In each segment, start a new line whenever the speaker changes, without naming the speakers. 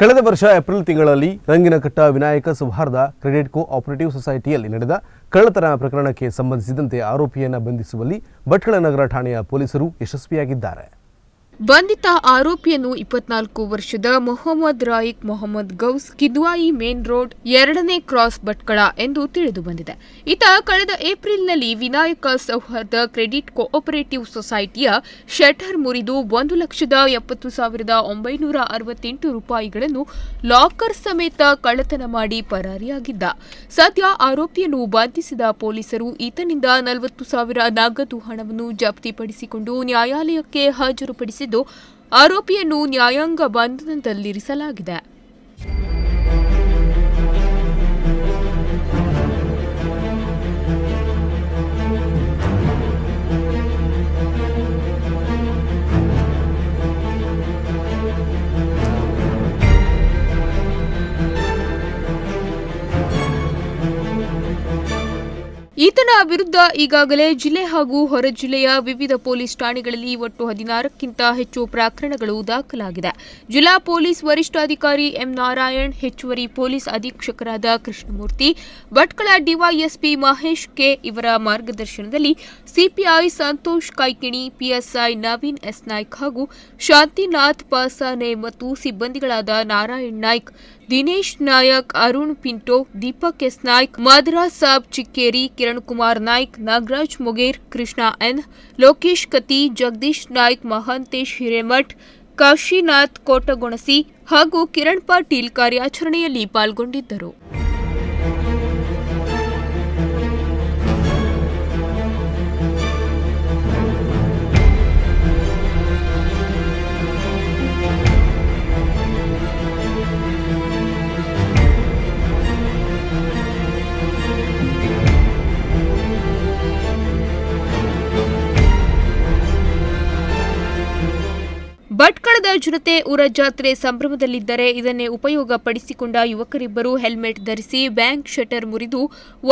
ಕಳೆದ ವರ್ಷ ಏಪ್ರಿಲ್ ತಿಂಗಳಲ್ಲಿ ರಂಗಿನಕಟ್ಟ ವಿನಾಯಕ ಸೌಹಾರ್ದ ಕ್ರೆಡಿಟ್ ಕೋ ಆಪರೇಟಿವ್ ಸೊಸೈಟಿಯಲ್ಲಿ ನಡೆದ ಕಳ್ಳತನ ಪ್ರಕರಣಕ್ಕೆ ಸಂಬಂಧಿಸಿದಂತೆ ಆರೋಪಿಯನ್ನು ಬಂಧಿಸುವಲ್ಲಿ ಭಟ್ಕಳ ನಗರ ಠಾಣೆಯ ಪೊಲೀಸರು ಯಶಸ್ವಿಯಾಗಿದ್ದಾರೆ.
ಬಂಧಿತ ಆರೋಪಿಯನ್ನು ಇಪ್ಪತ್ನಾಲ್ಕು ವರ್ಷದ Mohammed ರಾಯಿಕ್ Mohammed Gauss Kidwai main road ಎರಡನೇ ಕ್ರಾಸ್ ಭಟ್ಕಳ ಎಂದು ತಿಳಿದು ಬಂದಿದೆ. ಈತ ಕಳೆದ ಏಪ್ರಿಲ್ನಲ್ಲಿ ವಿನಾಯಕ ಸೌಹಾರ್ದ ಕ್ರೆಡಿಟ್ ಕೋಆಪರೇಟಿವ್ ಸೊಸೈಟಿಯ ಶಟರ್ ಮುರಿದು ಒಂದು ಲಕ್ಷದ ಎಪ್ಪತ್ತು ಸಾವಿರದ ಒಂಬೈನೂರ ಅರವತ್ತೆಂಟು ರೂಪಾಯಿಗಳನ್ನು ಲಾಕರ್ ಸಮೇತ ಕಳ್ಳತನ ಮಾಡಿ ಪರಾರಿಯಾಗಿದ್ದ. ಸದ್ಯ ಆರೋಪಿಯನ್ನು ಬಂಧಿಸಿದ ಪೊಲೀಸರು ಈತನಿಂದ ನಲವತ್ತು ಸಾವಿರ ನಗದು ಹಣವನ್ನು ಜಪ್ತಿಪಡಿಸಿಕೊಂಡು ನ್ಯಾಯಾಲಯಕ್ಕೆ ಹಾಜರುಪಡಿಸಿದ್ದು ಆರೋಪಿಯನ್ನು ನ್ಯಾಯಾಂಗ ಬಂಧನದಲ್ಲಿರಿಸಲಾಗಿದೆ. ಈತನ ವಿರುದ್ಧ ಈಗಾಗಲೇ ಜಿಲ್ಲೆ ಹಾಗೂ ಹೊರ ಜಿಲ್ಲೆಯ ವಿವಿಧ ಪೊಲೀಸ್ ಠಾಣೆಗಳಲ್ಲಿ ಒಟ್ಟು ಹದಿನಾರಕ್ಕಿಂತ ಹೆಚ್ಚು ಪ್ರಕರಣಗಳು ದಾಖಲಾಗಿದೆ. ಜಿಲ್ಲಾ ಪೊಲೀಸ್ ವರಿಷ್ಠಾಧಿಕಾರಿ ಎಂ ನಾರಾಯಣ್, ಹೆಚ್ಚುವರಿ ಪೊಲೀಸ್ ಅಧೀಕ್ಷಕರಾದ ಕೃಷ್ಣಮೂರ್ತಿ, ಭಟ್ಕಳ ಡಿವೈಎಸ್ಪಿ ಮಹೇಶ್ ಕೆ ಇವರ ಮಾರ್ಗದರ್ಶನದಲ್ಲಿ CPI Santosh Kaikini, PSI Naveen S Naik ಹಾಗೂ ಶಾಂತಿನಾಥ್ ಪಾಸಾನೆ ಮತ್ತು ಸಿಬ್ಬಂದಿಗಳಾದ ನಾರಾಯಣ್ ನಾಯ್ಕ್ ದಿನೇಶ್ ನಾಯಕ್, ಅರುಣ್ ಪಿಂಟೋ, ದೀಪಕ್ ಎಸ್ ನಾಯ್ಕ್, ಮಾದ್ರಾ ಸಾಬ್ ಚಿಕ್ಕೇರಿ, ಕಿರಣ್ ಕುಮಾರ್ ನಾಯ್ಕ್, ನಾಗರಾಜ್ ಮೊಗೇರ್, ಕೃಷ್ಣ ಎನ್, ಲೋಕೇಶ್ ಕತಿ, ಜಗದೀಶ್ ನಾಯ್ಕ್, ಮಹಾಂತೇಶ್ ಹಿರೇಮಠ್, ಕಾಶಿನಾಥ್ ಕೋಟಗೊಣಸಿ ಹಾಗೂ ಕಿರಣ್ ಪಾಟೀಲ್ ಕಾರ್ಯಾಚರಣೆಯಲ್ಲಿ ಪಾಲ್ಗೊಂಡಿದ್ದರು. ಭಟ್ಕಳದ ಜನತೆ ಊರ ಜಾತ್ರೆ ಸಂಭ್ರಮದಲ್ಲಿದ್ದರೆ ಇದನ್ನೇ ಉಪಯೋಗ ಪಡಿಸಿಕೊಂಡ ಯುವಕರಿಬ್ಬರು ಹೆಲ್ಮೆಟ್ ಧರಿಸಿ ಬ್ಯಾಂಕ್ ಶಟರ್ ಮುರಿದು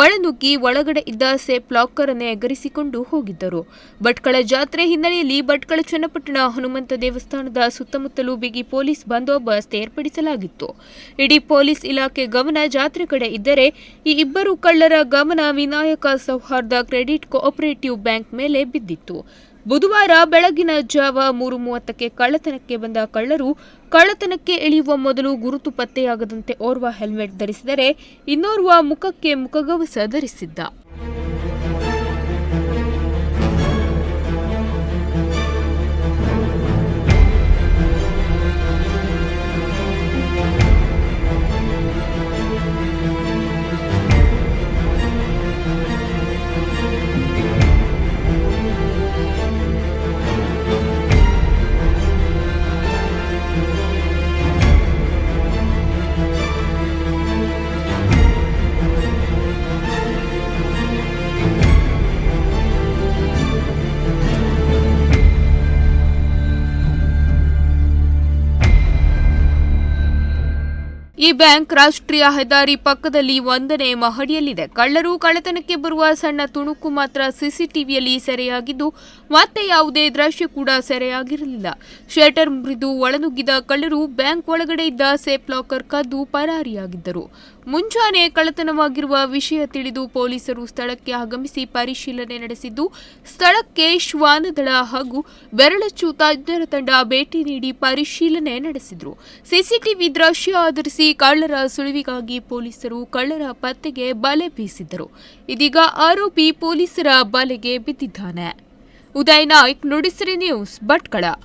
ಒಳನುಗ್ಗಿ ಒಳಗಡೆ ಇದ್ದ ಸೇಫ್ ಲಾಕರ್ ಅನ್ನೇ ಎಗರಿಸಿಕೊಂಡು ಹೋಗಿದ್ದರು. ಭಟ್ಕಳ ಜಾತ್ರೆ ಹಿನ್ನೆಲೆಯಲ್ಲಿ ಭಟ್ಕಳ ಚನ್ನಪಟ್ಟಣ ಹನುಮಂತ ದೇವಸ್ಥಾನದ ಸುತ್ತಮುತ್ತಲೂ ಬಿಗಿ ಪೊಲೀಸ್ ಬಂದೋಬಸ್ತ್ ಏರ್ಪಡಿಸಲಾಗಿತ್ತು. ಇಡೀ ಪೊಲೀಸ್ ಇಲಾಖೆ ಗಮನ ಜಾತ್ರೆ ಕಡೆ ಇದ್ದರೆ ಈ ಇಬ್ಬರು ಕಳ್ಳರ ಗಮನ ವಿನಾಯಕ ಸೌಹಾರ್ದ ಕ್ರೆಡಿಟ್ ಕೋಆಪರೇಟಿವ್ ಬ್ಯಾಂಕ್ ಮೇಲೆ ಬಿದ್ದಿತ್ತು. ಬುಧವಾರ ಬೆಳಗಿನ ಜಾವ ಮೂರು ಮೂವತ್ತಕ್ಕೆ ಕಳ್ಳತನಕ್ಕೆ ಬಂದ ಕಳ್ಳರು ಕಳ್ಳತನಕ್ಕೆ ಇಳಿಯುವ ಮೊದಲು ಗುರುತು ಪತ್ತೆಯಾಗದಂತೆ ಓರ್ವ ಹೆಲ್ಮೆಟ್ ಧರಿಸಿದರೆ ಇನ್ನೋರ್ವ ಮುಖಕ್ಕೆ ಮುಖಗವಸ ಧರಿಸಿದ್ದ. ಈ ಬ್ಯಾಂಕ್ ರಾಷ್ಟ್ರೀಯ ಹೆದ್ದಾರಿ ಪಕ್ಕದಲ್ಲಿ ಒಂದನೇ ಮಹಡಿಯಲ್ಲಿದೆ. ಕಳ್ಳರು ಕಳ್ಳತನಕ್ಕೆ ಬರುವ ಸಣ್ಣ ತುಣುಕು ಮಾತ್ರ ಸಿಸಿಟಿವಿಯಲ್ಲಿ ಸೆರೆಯಾಗಿದ್ದು, ಮತ್ತೆ ಯಾವುದೇ ದೃಶ್ಯ ಕೂಡ ಸೆರೆಯಾಗಿರಲಿಲ್ಲ. ಶಟರ್ ಮುರಿದು ಒಳನುಗ್ಗಿದ ಕಳ್ಳರು ಬ್ಯಾಂಕ್ ಒಳಗಡೆ ಇದ್ದ ಸೇಫ್ ಲಾಕರ್ ಕದ್ದು ಪರಾರಿಯಾಗಿದ್ದರು. ಮುಂಜಾನೆ ಕಳ್ಳತನವಾಗಿರುವ ವಿಷಯ ತಿಳಿದು ಪೊಲೀಸರು ಸ್ಥಳಕ್ಕೆ ಆಗಮಿಸಿ ಪರಿಶೀಲನೆ ನಡೆಸಿದ್ದು, ಸ್ಥಳಕ್ಕೆ ಶ್ವಾನದಳ ಹಾಗೂ ಬೆರಳಚ್ಚು ತಜ್ಞರ ತಂಡ ಭೇಟಿ ನೀಡಿ ಪರಿಶೀಲನೆ ನಡೆಸಿದ್ರು. ಸಿಸಿಟಿವಿ ದೃಶ್ಯ ಆಧರಿಸಿ ಕಳ್ಳರ ಸುಳಿವಿಗಾಗಿ ಪೊಲೀಸರು ಕಳ್ಳರ ಪತ್ತೆಗೆ ಬಲೆ ಬೀಸಿದ್ದರು. ಇದೀಗ ಆರೋಪಿ ಪೊಲೀಸರ ಬಲೆಗೆ ಬಿದ್ದಿದ್ದಾನೆ. ಉದಯ್ ನಾಯ್ಕ್, ನುಡಿಸಿರಿ ನ್ಯೂಸ್, ಭಟ್ಕಳ.